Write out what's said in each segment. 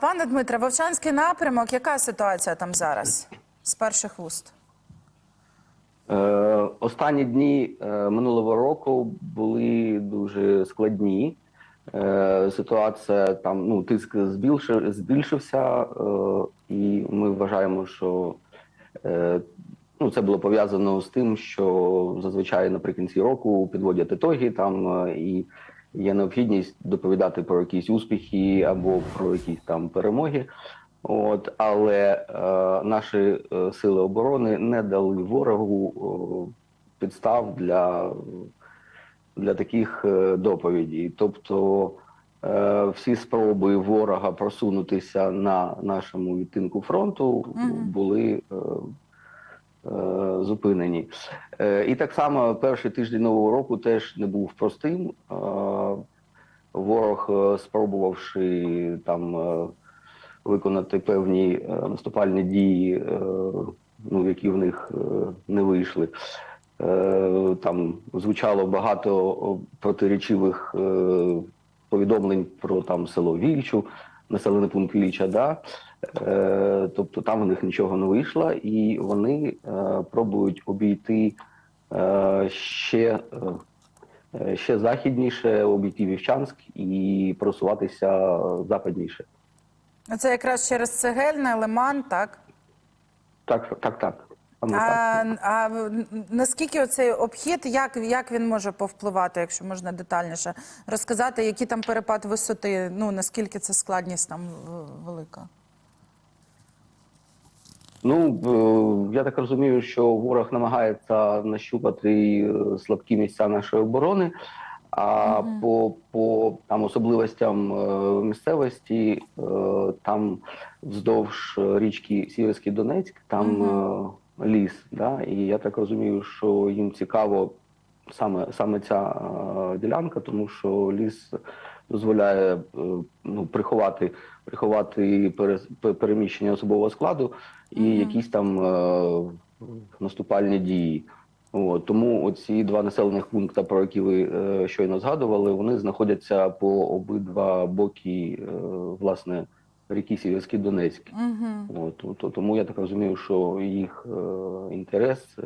Пане Дмитре, Вовчанський напрямок, яка ситуація там зараз? З перших вуст? Е, Останні дні е, минулого року були дуже складні. Е, Ситуація там ну тиск збільшив, збільшився, е, і ми вважаємо, що е, ну це було пов'язано з тим, що зазвичай наприкінці року підводять ітоги там е, і є необхідність доповідати про якісь успіхи або про якісь там перемоги. От, але е, наші е, сили оборони не дали ворогу е, підстав для, для таких е, доповідей. Тобто е, всі спроби ворога просунутися на нашому відтинку фронту були е, е, зупинені. Е, і так само перший тиждень нового року теж не був простим. Ворог, е, спробувавши там. Е, виконати певні е, наступальні дії, ну, які в них не вийшли. Там звучало багато протирічивих повідомлень про там село Вільчу, населений пункт Вільча. Да? Тобто там в них нічого не вийшло, і вони пробують обійти ще. Е, Ще західніше обійти Вівчанськ і просуватися западніше. Це якраз через Цегельне, Лиман, так? Так, так, так. А, а наскільки оцей обхід, як, як він може повпливати, якщо можна детальніше розказати, який там перепад висоти, ну наскільки це складність там велика? Ну е, я так розумію, що ворог намагається нащупати е, слабкі місця нашої оборони. А по, по там особливостям е, місцевості, е, там вздовж річки Сіверський Донецьк, там е, ліс. Да? І я так розумію, що їм цікаво саме, саме ця е, ділянка, тому що ліс дозволяє е, ну, приховати, приховати переміщення особового складу і Мгм. якісь там е, наступальні дії. От, тому оці два населених пункти, про які ви е, щойно згадували, вони знаходяться по обидва боки е, власне ріки Сіверський Донецьк. Угу. От, то- тому я так розумію, що їх е, інтерес е,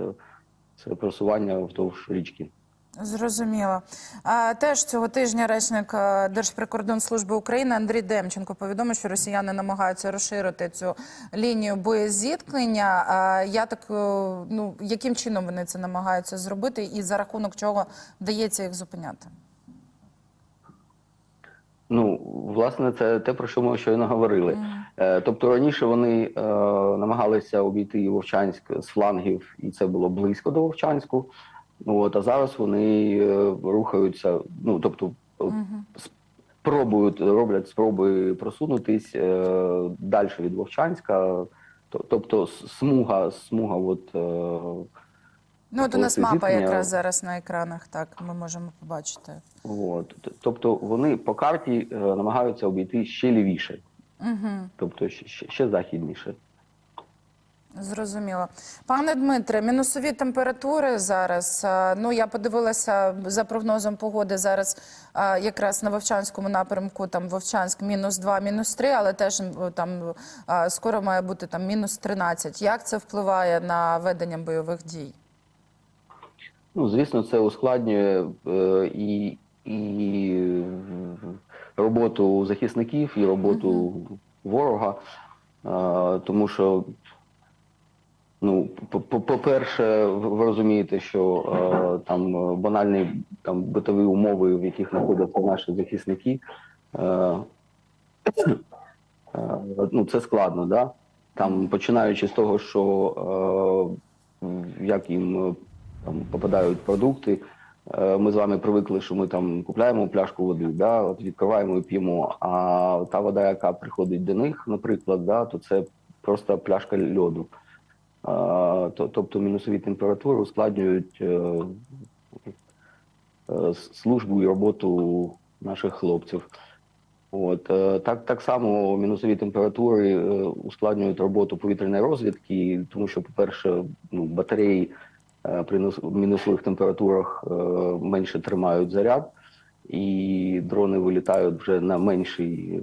це просування вздовж річки. Зрозуміло. Теж цього тижня речник е, Держприкордонслужби України Андрій Демченко повідомив, що росіяни намагаються розширити цю лінію боєзіткнення. Я так, е, ну яким чином вони це намагаються зробити, і за рахунок чого вдається їх зупиняти? Ну, власне, це те, про що ми щойно говорили. Е, Тобто раніше вони е, намагалися обійти Вовчанськ з флангів, і це було близько до Вовчанську. От, а зараз вони е, рухаються, ну тобто е, с- пробують, роблять спроби просунутись е, далі від Вовчанська. Тобто смуга, смуга, от, е, Ну, от у нас мапа якраз зараз на екранах, так ми можемо побачити. от. Тобто вони по карті е, намагаються обійти ще лівіше, Угу. тобто ще, ще західніше. Зрозуміло. Пане Дмитре, мінусові температури зараз. Ну, я подивилася за прогнозом погоди зараз якраз на Вовчанському напрямку, там Вовчанськ мінус 2, мінус 3, але теж там скоро має бути там мінус 13. Як це впливає на ведення бойових дій? Ну, звісно, це ускладнює е, і, і е, роботу захисників, і роботу ворога. Е, тому що, ну, по- по- по-перше, ви розумієте, що е, там е, банальні там, битові умови, в яких знаходяться наші захисники, е, ну, це складно, да? Там, починаючи з того, що як їм там попадають продукти. Ми з вами привикли, що ми там купляємо пляшку води, да, от відкриваємо і п'ємо. А та вода, яка приходить до них, наприклад, да, то це просто пляшка льоду. Тобто мінусові температури ускладнюють е, е, службу і роботу наших хлопців. От е, так, так само мінусові температури ускладнюють роботу повітряної розвідки, тому що, по-перше, ну, батареї при мінусових температурах менше тримають заряд, і дрони вилітають вже на менший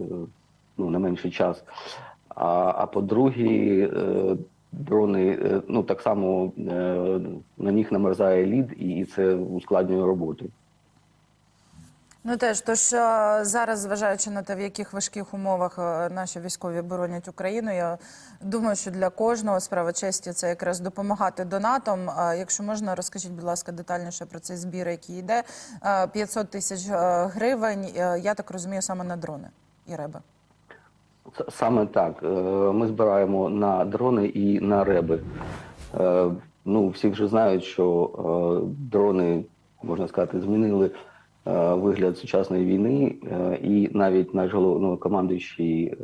ну, на менший час. А, а по-друге, дрони, е, ну так само е, на них намерзає лід, і, це ускладнює роботу. Ну теж, тож е, зараз, зважаючи на те, в яких важких умовах наші військові боронять Україну, я думаю, що для кожного справа честі це якраз допомагати донатом. Якщо можна, розкажіть, будь ласка, детальніше про цей збір, який йде. Е, 500 тисяч гривень. Я так розумію, саме на дрони і реби. Саме так. Е, Ми збираємо на дрони і на реби. Е, Ну, всі вже знають, що е, дрони, можна сказати, змінили вигляд сучасної війни, і навіть наш головнокомандуючий е,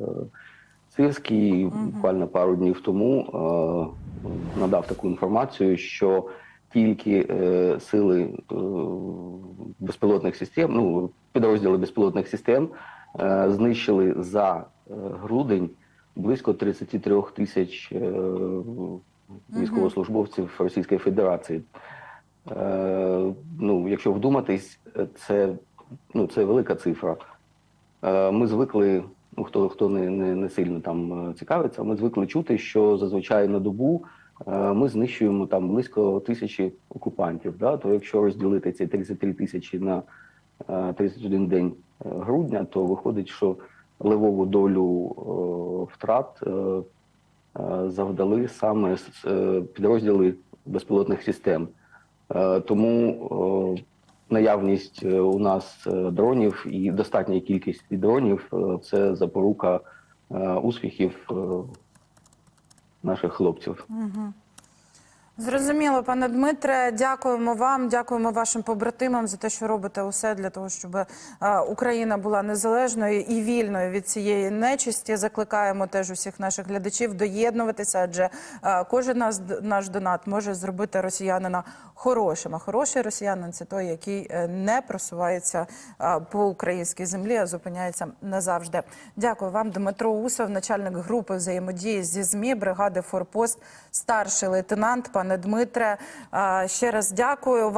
Сирський буквально пару днів тому надав таку інформацію, що тільки е, сили е, безпілотних систем, ну підрозділи безпілотних систем знищили за е, грудень близько 33 тисяч е, військовослужбовців Російської Федерації. Е, ну, якщо вдуматись, це, ну, це велика цифра. Е, Ми звикли, ну хто хто не, не, не сильно там е, цікавиться, ми звикли чути, що зазвичай на добу е, ми знищуємо там близько тисячі окупантів. Да? То якщо розділити ці 33 тисячі на е, 31 день е, грудня, то виходить, що левову долю е, втрат е, е, завдали саме підрозділи безпілотних систем. Тому наявність у нас дронів і достатня кількість дронів це запорука успіхів наших хлопців. Зрозуміло, пане Дмитре. Дякуємо вам, дякуємо вашим побратимам за те, що робите усе для того, щоб е, Україна була незалежною і вільною від цієї нечисті. Закликаємо теж усіх наших глядачів доєднуватися, адже е, кожен наш, донат може зробити росіянина хорошим. А хороший росіянин це той, який е, не просувається по українській землі, а зупиняється назавжди. Дякую вам, Дмитро Усов, начальник групи взаємодії зі ЗМІ, бригади Форпост, старший лейтенант. Пане Дмитре, ще раз дякую. Вас